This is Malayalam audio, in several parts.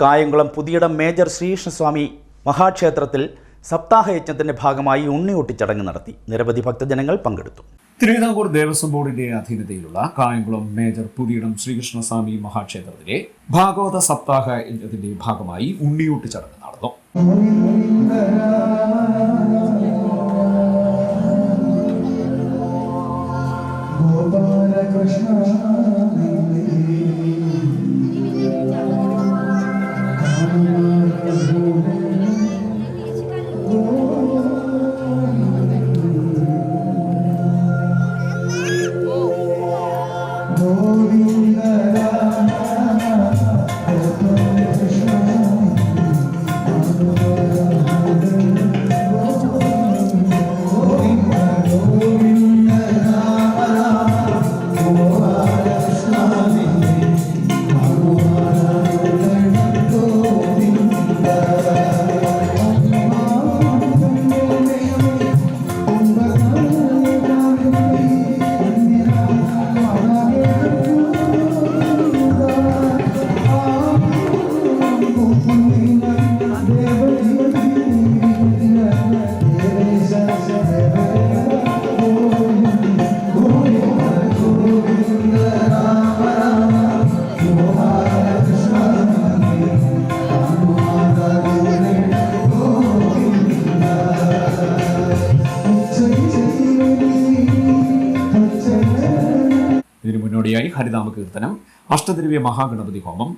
കായംകുളം പുതിയിടം മേജർ ശ്രീകൃഷ്ണസ്വാമി മഹാക്ഷേത്രത്തിൽ സപ്താഹയജ്ഞത്തിന്റെ ഭാഗമായി ഉണ്ണിയൂട്ടി ചടങ്ങ് നടത്തി. നിരവധി ഭക്തജനങ്ങൾ പങ്കെടുത്തു. തിരുവിതാംകൂർ ദേവസ്വം ബോർഡിന്റെ അധീനതയിലുള്ള കായംകുളം മേജർ പുതിയിടം ശ്രീകൃഷ്ണസ്വാമി മഹാക്ഷേത്രത്തിലെ ഭാഗവത സപ്താഹ യജ്ഞത്തിന്റെ ഭാഗമായി ഉണ്ണിയൂട്ട് ചടങ്ങ് നടന്നു. ഇതിനു മുന്നോടിയായി ഹരിനാമ കീർത്തനം അഷ്ടദ്രവ്യ മഹാഗണപതി ഹോമം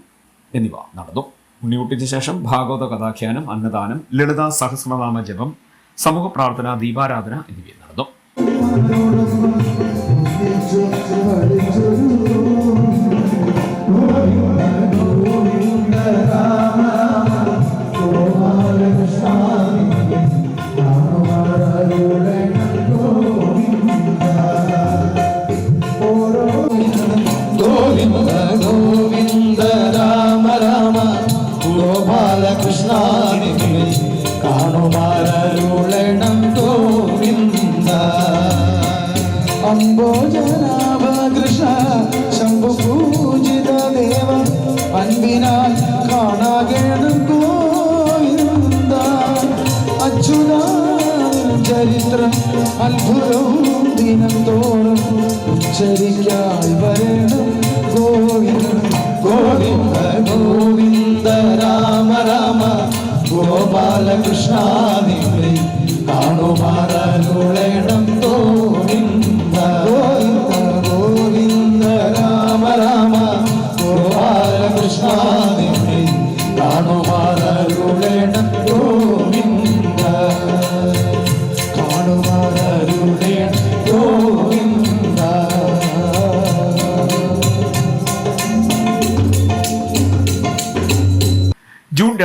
എന്നിവ നടന്നു. ഉണ്ണിയൂട്ടിന് ശേഷം ഭാഗവത കഥാഖ്യാനം അന്നദാനം ലളിത സഹസ്രനാമ ജപം സമൂഹ പ്രാർത്ഥന ദീപാരാധന എന്നിവ കാണുമാരരുളണം ഗോവിന്ദ. അംബോജനാഭ കൃഷ്ണ ശംഭു പൂജിത ദേവ അൻപിനാൽ കാണാകേണം ഗോവിന്ദ. അച്യുത ചരിത്രം അത്ഭുതവും ദിനം തോറും ഉച്ചരിക്കാൻ വരണം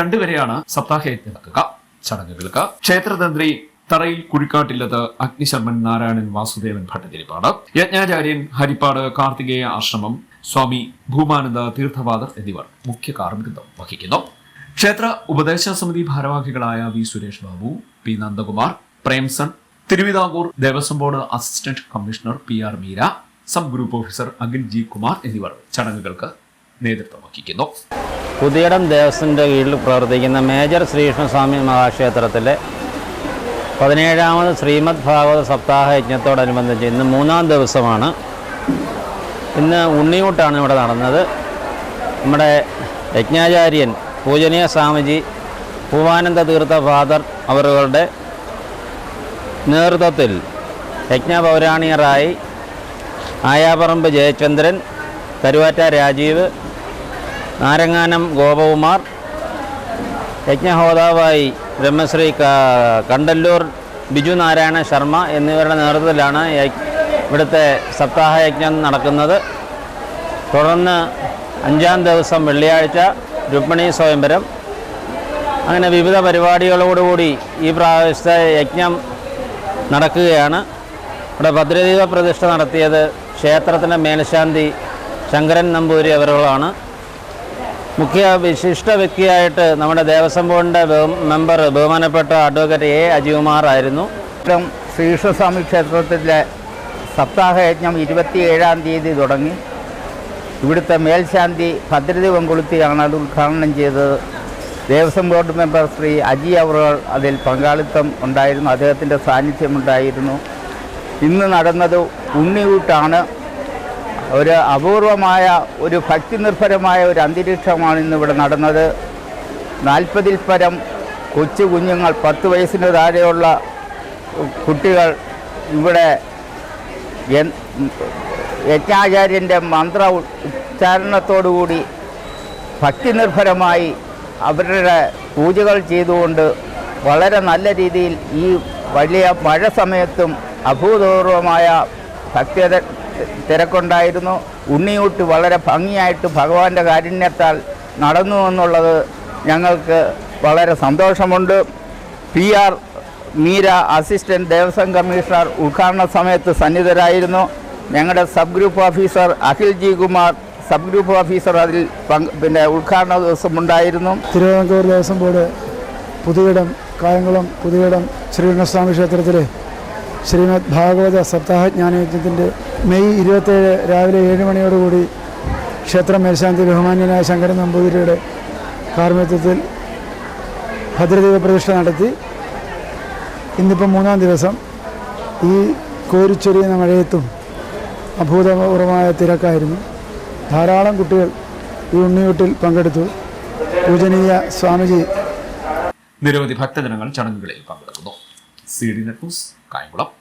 രണ്ട് വരെയാണ് സപ്താഹയജ്ഞം നടക്കുക ചടങ്ങുകൾക്ക് ക്ഷേത്രതന്ത്രി തറയിൽ കുഴിക്കാട്ടില്ലത് അഗ്നിശർമ്മൻ നാരായണൻ വാസുദേവൻ ഭട്ടതിരിപ്പാട് യജ്ഞാചാര്യൻ ഹരിപ്പാട് കാർത്തികേയ ആശ്രമം സ്വാമി ഭൂമാനന്ദ തീർത്ഥവാദർ എന്നിവർ മുഖ്യ കാർമ്മികത്വം വഹിക്കുന്നു. ക്ഷേത്ര ഉപദേശ സമിതി ഭാരവാഹികളായ V Suresh Babu P Nandakumar Premson Travancore Devaswom board assistant commissioner P R Meera sub group officer Akhil G Kumar എന്നിവർ ചടങ്ങുകൾക്ക് നേതൃത്വം വഹിക്കുന്നു. പുതിയടം ദേവസ്വത്തിന്റെ കീഴിൽ പ്രവർത്തിക്കുന്ന മേജർ ശ്രീകൃഷ്ണസ്വാമി മഹാക്ഷേത്രത്തിലെ പതിനേഴാമത് ശ്രീമദ് ഭാഗവത സപ്താഹ യജ്ഞത്തോടനുബന്ധിച്ച് ഇന്ന് മൂന്നാം ദിവസമാണ്. ഇന്ന് ഉണ്ണിയൂട്ടാണ് ഇവിടെ നടന്നത്. നമ്മുടെ യജ്ഞാചാര്യൻ പൂജനീയ സ്വാമിജി പൂവാനന്ദ തീർത്ഥ ഫാദർ അവരുടെ നേതൃത്വത്തിൽ യജ്ഞപൗരാണിയറായി ആയാപറമ്പ് ജയചന്ദ്രൻ കരുവാറ്റ രാജീവ് നാരങ്ങാനം ഗോപകുമാർ യജ്ഞഹോതാവായി ബ്രഹ്മശ്രീ കണ്ടല്ലൂർ ബിജു നാരായണ ശർമ്മ എന്നിവരുടെ നേതൃത്വത്തിലാണ് ഇവിടുത്തെ സപ്താഹ യജ്ഞം നടക്കുന്നത്. തുടർന്ന് അഞ്ചാം ദിവസം വെള്ളിയാഴ്ച രുക്മിണി സ്വയംവരം. അങ്ങനെ വിവിധ പരിപാടികളോടുകൂടി ഈ പ്രാവശ്യത്തെ യജ്ഞം നടക്കുകയാണ്. ഇവിടെ ഭദ്രദീപ പ്രതിഷ്ഠ നടത്തിയത് ക്ഷേത്രത്തിന്റെ മേൽശാന്തി ശങ്കരൻ നമ്പൂരി അവരുകളാണ്. മുഖ്യ വിശിഷ്ട വ്യക്തിയായിട്ട് നമ്മുടെ ദേവസ്വം ബോർഡിന്റെ മെമ്പർ ബഹുമാനപ്പെട്ട അഡ്വക്കേറ്റ് എ. അജികുമാർ ആയിരുന്നു. ശ്രീകൃഷ്ണസ്വാമി ക്ഷേത്രത്തിലെ സപ്താഹയജ്ഞം ഇരുപത്തിയേഴാം തീയതി തുടങ്ങി. ഇവിടുത്തെ മേൽശാന്തി ഭദ്രദീപം കൊളുത്തിയാണ് അത് ഉദ്ഘാടനം ചെയ്തത്. ദേവസ്വം ബോർഡ് മെമ്പർ ശ്രീ അജി അവറുകൾ അതിൽ പങ്കാളിത്തം ഉണ്ടായിരുന്നു അദ്ദേഹത്തിന്റെ സാന്നിധ്യമുണ്ടായിരുന്നു ഇന്ന് നടന്നത് ഉണ്ണിയൂട്ടാണ്. ഒരു അപൂർവമായ ഒരു ഭക്തി നിർഭരമായ ഒരു അന്തരീക്ഷമാണ് ഇന്ന് ഇവിടെ നടന്നത്. നാൽപ്പതിൽ പരം കൊച്ചു കുഞ്ഞുങ്ങൾ പത്ത് വയസ്സിന് താഴെയുള്ള കുട്ടികൾ ഇവിടെ യൻ- യജ്ഞാചാര്യന്റെ മന്ത്ര ഉച്ചാരണത്തോടുകൂടി ഭക്തി നിർഭരമായി അവരുടെ പൂജകൾ ചെയ്തുകൊണ്ട് വളരെ നല്ല രീതിയിൽ ഈ വലിയ മഴ സമയത്തും അഭൂതപൂർവമായ ഭക്തി തിരക്കുണ്ടായിരുന്നു. ഉണ്ണിയൂട്ട് വളരെ ഭംഗിയായിട്ട് ഭഗവാന്റെ കാരുണ്യത്താൽ നടന്നു എന്നുള്ളത് ഞങ്ങൾക്ക് വളരെ സന്തോഷമുണ്ട്. P R Meera assistant Devaswom commissioner ഉദ്ഘാടന സമയത്ത് സന്നിധരായിരുന്നു. ഞങ്ങളുടെ sub group officer Akhil G Kumar sub group officer അതിൽ പിന്നെ ഉദ്ഘാടന ദിവസം ഉണ്ടായിരുന്നു. തിരുവിതാംകൂർ ദേവസ്വം ബോർഡ് പുതുയിടം കായംകുളം പുതുയിടം ശ്രീകൃഷ്ണസ്വാമി ക്ഷേത്രത്തിലെ ശ്രീമദ് ഭാഗവത സപ്താഹ ജ്ഞാനയജ്ഞത്തിന്റെ മെയ് ഇരുപത്തേഴ് രാവിലെ ഏഴ് മണിയോടുകൂടി ക്ഷേത്രം മേൽശാന്തി ബഹുമാന്യനായ ശങ്കരൻ നമ്പൂതിരിയുടെ കാർമ്മിത്വത്തിൽ ഭദ്രദൈവ പ്രതിഷ്ഠ നടത്തി. ഇന്നിപ്പം മൂന്നാം ദിവസം ഈ കോരിച്ചൊരിയുന്ന മഴയത്തും അഭൂതപൂർവമായ തിരക്കായിരുന്നു. ധാരാളം കുട്ടികൾ ഈ ഉണ്ണിയൂട്ടിൽ പങ്കെടുത്തു. പൂജനീയ സ്വാമിജി. നിരവധി ഭക്തജനങ്ങൾ ചടങ്ങുകളിൽ പങ്കെടുക്കുന്നു. C D Kayamkulam.